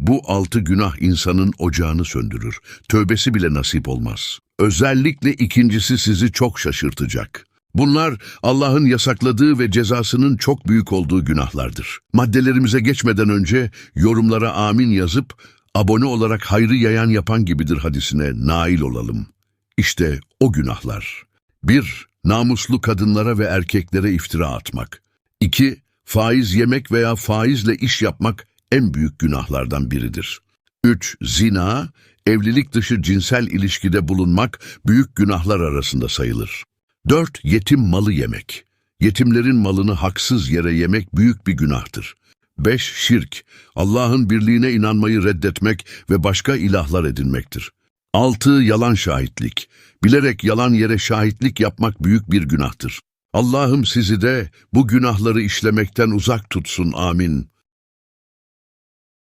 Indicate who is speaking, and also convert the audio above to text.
Speaker 1: Bu altı günah insanın ocağını söndürür. Tövbesi bile nasip olmaz. Özellikle ikincisi sizi çok şaşırtacak. Bunlar Allah'ın yasakladığı ve cezasının çok büyük olduğu günahlardır. Maddelerimize geçmeden önce yorumlara amin yazıp abone olarak hayrı yayan yapan gibidir hadisine nail olalım. İşte o günahlar. 1. Namuslu kadınlara ve erkeklere iftira atmak. 2. Faiz yemek veya faizle iş yapmak en büyük günahlardan biridir. 3. Zina, evlilik dışı cinsel ilişkide bulunmak büyük günahlar arasında sayılır. 4. Yetim malı yemek. Yetimlerin malını haksız yere yemek büyük bir günahtır. 5. Şirk, Allah'ın birliğine inanmayı reddetmek ve başka ilahlar edinmektir. 6. Yalan şahitlik. Bilerek yalan yere şahitlik yapmak büyük bir günahtır. Allah'ım sizi de bu günahları işlemekten uzak tutsun amin.